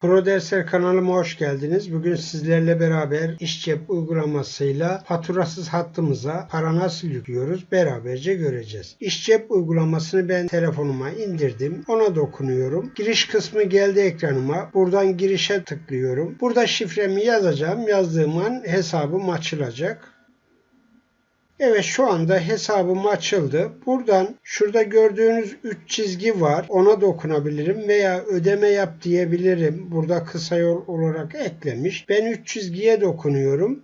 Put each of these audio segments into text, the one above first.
Pro Dersler kanalıma hoş geldiniz. Bugün sizlerle beraber iş cep uygulamasıyla faturasız hattımıza para nasıl yüklüyoruz beraberce göreceğiz. İş cep uygulamasını ben telefonuma indirdim. Ona dokunuyorum. Giriş kısmı geldi ekranıma. Buradan girişe tıklıyorum. Burada şifremi yazacağım. Yazdığım an hesabım açılacak. Evet şu anda hesabım açıldı. Buradan şurada gördüğünüz 3 çizgi var. Ona dokunabilirim veya ödeme yap diyebilirim. Burada kısa yol olarak eklemiş. Ben 3 çizgiye dokunuyorum.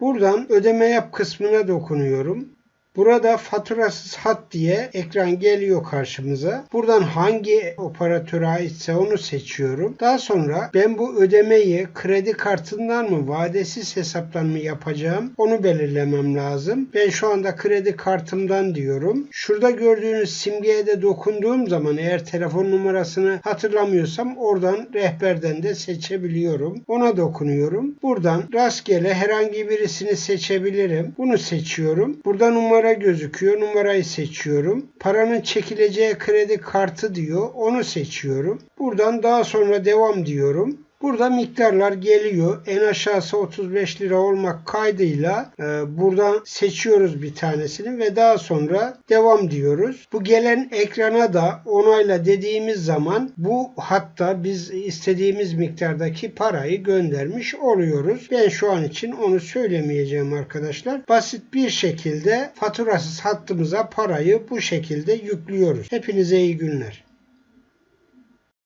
Buradan ödeme yap kısmına dokunuyorum. Burada faturasız hat diye ekran geliyor karşımıza. Buradan hangi operatöre aitse onu seçiyorum. Daha sonra ben bu ödemeyi kredi kartından mı vadesiz hesaptan mı yapacağım onu belirlemem lazım. Ben şu anda kredi kartımdan diyorum. Şurada gördüğünüz simgeye de dokunduğum zaman eğer telefon numarasını hatırlamıyorsam oradan rehberden de seçebiliyorum. Ona dokunuyorum. Buradan rastgele herhangi birisini seçebilirim. Bunu seçiyorum. Burada numara gözüküyor. Numarayı seçiyorum. Paranın çekileceği kredi kartı diyor. Onu seçiyorum. Buradan daha sonra devam diyorum. Burada miktarlar geliyor. En aşağısı 35 lira olmak kaydıyla e, buradan seçiyoruz bir tanesini ve daha sonra devam diyoruz. Bu gelen ekrana da onayla dediğimiz zaman bu hatta biz istediğimiz miktardaki parayı göndermiş oluyoruz. Ben şu an için onu söylemeyeceğim arkadaşlar. Basit bir şekilde faturasız hattımıza parayı bu şekilde yüklüyoruz. Hepinize iyi günler.